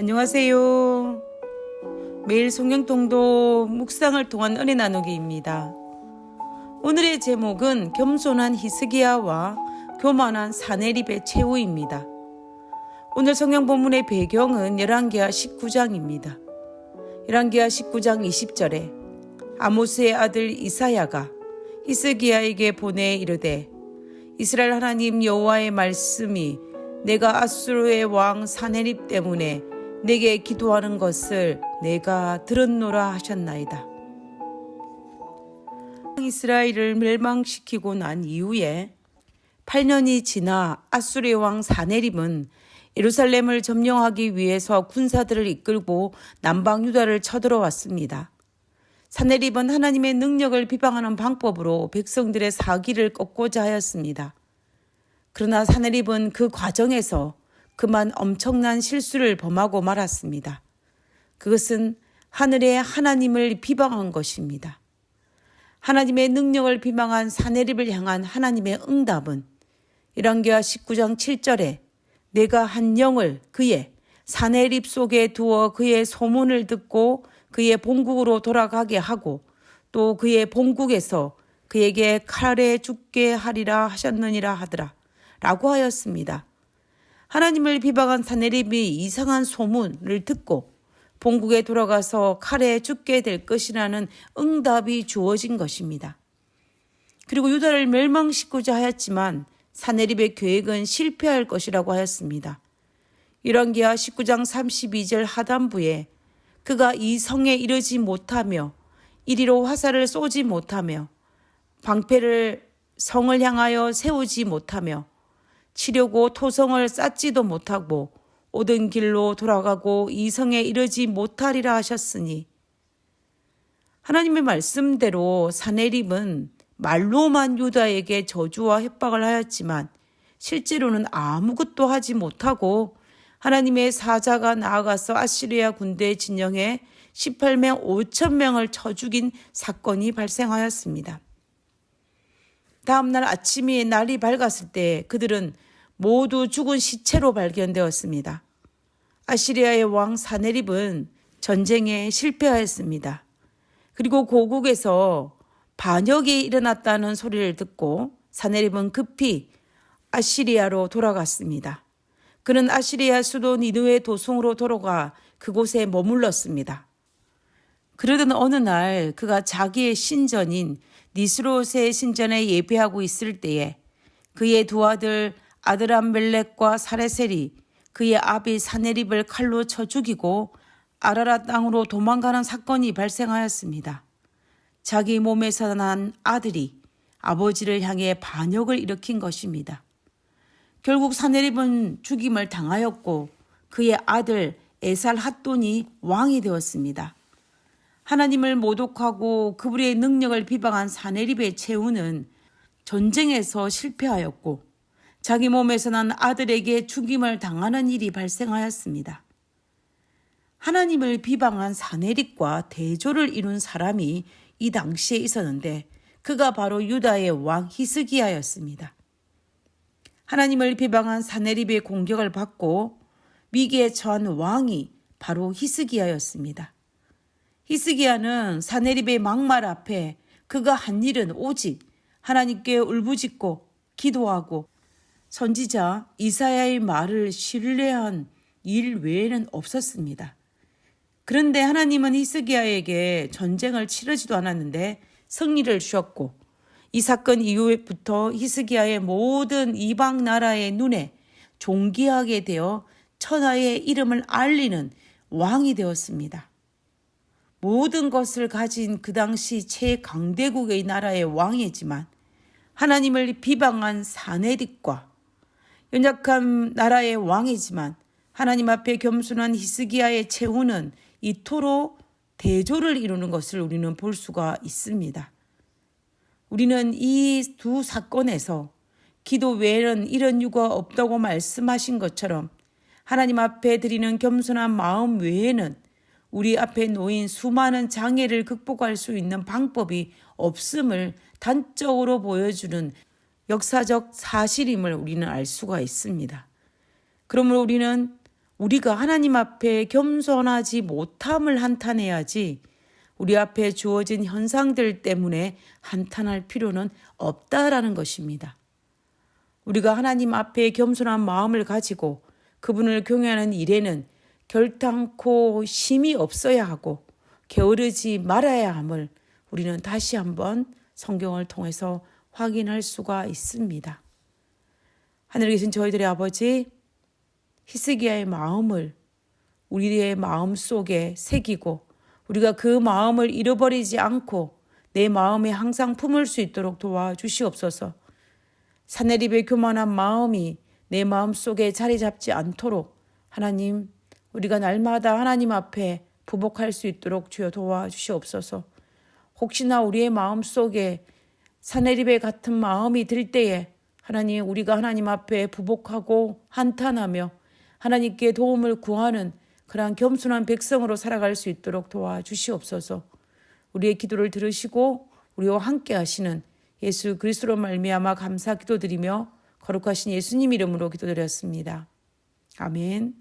안녕하세요. 매일 성경통도 묵상을 통한 은혜 나누기입니다. 오늘의 제목은 겸손한 히스기야와 교만한 사내립의 최후입니다. 오늘 성경 본문의 배경은 열왕기하 19장입니다. 열왕기하 19장 20절에 아모스의 아들 이사야가 히스기야에게 보내 이르되 이스라엘 하나님 여호와의 말씀이 내가 아수르의 왕 사네립 때문에 내게 기도하는 것을 내가 들었노라 하셨나이다. 이스라엘을 멸망시키고 난 이후에 8년이 지나 아수르의 왕 사네립은 예루살렘을 점령하기 위해서 군사들을 이끌고 남방 유다를 쳐들어왔습니다. 사네립은 하나님의 능력을 비방하는 방법으로 백성들의 사기를 꺾고자 하였습니다. 그러나 사네립은 그 과정에서 그만 엄청난 실수를 범하고 말았습니다. 그것은 하늘의 하나님을 비방한 것입니다. 하나님의 능력을 비방한 사네립을 향한 하나님의 응답은 열왕기하 19장 7절에 내가 한 영을 그의 사내립 속에 두어 그의 소문을 듣고 그의 본국으로 돌아가게 하고 또 그의 본국에서 그에게 칼에 죽게 하리라 하셨느니라 하더라 라고 하였습니다. 하나님을 비방한 사내립이 이상한 소문을 듣고 본국에 돌아가서 칼에 죽게 될 것이라는 응답이 주어진 것입니다. 그리고 유다를 멸망시키고자 하였지만 사내립의 계획은 실패할 것이라고 하였습니다. 열왕기하 19장 32절 하단부에 그가 이 성에 이르지 못하며 이리로 화살을 쏘지 못하며 방패를 성을 향하여 세우지 못하며 치려고 토성을 쌓지도 못하고 오던 길로 돌아가고 이 성에 이르지 못하리라 하셨으니 하나님의 말씀대로 사내립은 말로만 유다에게 저주와 협박을 하였지만 실제로는 아무것도 하지 못하고 하나님의 사자가 나아가서 아시리아 군대 진영에 18명 5천 명을 쳐 죽인 사건이 발생하였습니다. 다음 날 아침이 날이 밝았을 때 그들은 모두 죽은 시체로 발견되었습니다. 아시리아의 왕 사네립은 전쟁에 실패하였습니다. 그리고 고국에서 반역이 일어났다는 소리를 듣고 사네립은 급히 아시리아로 돌아갔습니다. 그는 아시리아 수도 니누의 도성으로 돌아가 그곳에 머물렀습니다. 그러던 어느 날 그가 자기의 신전인 니스롯의 신전에 예배하고 있을 때에 그의 두 아들 아드람멜렉과 사레셀이 그의 아비 사네립을 칼로 쳐 죽이고 아라라 땅으로 도망가는 사건이 발생하였습니다. 자기 몸에서 난 아들이 아버지를 향해 반역을 일으킨 것입니다. 결국 사네립은 죽임을 당하였고 그의 아들 에살 핫돈이 왕이 되었습니다. 하나님을 모독하고 그분의 능력을 비방한 사네립의 최후는 전쟁에서 실패하였고 자기 몸에서 난 아들에게 죽임을 당하는 일이 발생하였습니다. 하나님을 비방한 사네립과 대조를 이룬 사람이 이 당시에 있었는데 그가 바로 유다의 왕 히스기야였습니다. 하나님을 비방한 사네립의 공격을 받고 위기에 처한 왕이 바로 히스기야였습니다. 히스기야는 사네립의 막말 앞에 그가 한 일은 오직 하나님께 울부짖고 기도하고 선지자 이사야의 말을 신뢰한 일 외에는 없었습니다. 그런데 하나님은 히스기야에게 전쟁을 치르지도 않았는데 승리를 주셨고 이 사건 이후부터 히스기야의 모든 이방 나라의 눈에 존귀하게 되어 천하의 이름을 알리는 왕이 되었습니다. 모든 것을 가진 그 당시 최강대국의 나라의 왕이지만 하나님을 비방한 사네립과 연약한 나라의 왕이지만 하나님 앞에 겸손한 히스기야의 최후는 이토록 대조를 이루는 것을 우리는 볼 수가 있습니다. 우리는 이 두 사건에서 기도 외에는 이런 유가 없다고 말씀하신 것처럼 하나님 앞에 드리는 겸손한 마음 외에는 우리 앞에 놓인 수많은 장애를 극복할 수 있는 방법이 없음을 단적으로 보여주는 역사적 사실임을 우리는 알 수가 있습니다. 그러므로 우리는 우리가 하나님 앞에 겸손하지 못함을 한탄해야지 우리 앞에 주어진 현상들 때문에 한탄할 필요는 없다라는 것입니다. 우리가 하나님 앞에 겸손한 마음을 가지고 그분을 경외하는 일에는 결탄코 심이 없어야 하고 게으르지 말아야 함을 우리는 다시 한번 성경을 통해서 확인할 수가 있습니다. 하늘에 계신 저희들의 아버지 히스기야의 마음을 우리의 마음 속에 새기고 우리가 그 마음을 잃어버리지 않고 내 마음에 항상 품을 수 있도록 도와주시옵소서. 사내립의 교만한 마음이 내 마음 속에 자리 잡지 않도록 하나님 우리가 날마다 하나님 앞에 부복할 수 있도록 주여 도와주시옵소서. 혹시나 우리의 마음 속에 사내립의 같은 마음이 들 때에 하나님 우리가 하나님 앞에 부복하고 한탄하며 하나님께 도움을 구하는 그러한 겸손한 백성으로 살아갈 수 있도록 도와주시옵소서. 우리의 기도를 들으시고 우리와 함께 하시는 예수 그리스도로 말미암아 감사 기도드리며 거룩하신 예수님 이름으로 기도드렸습니다. 아멘.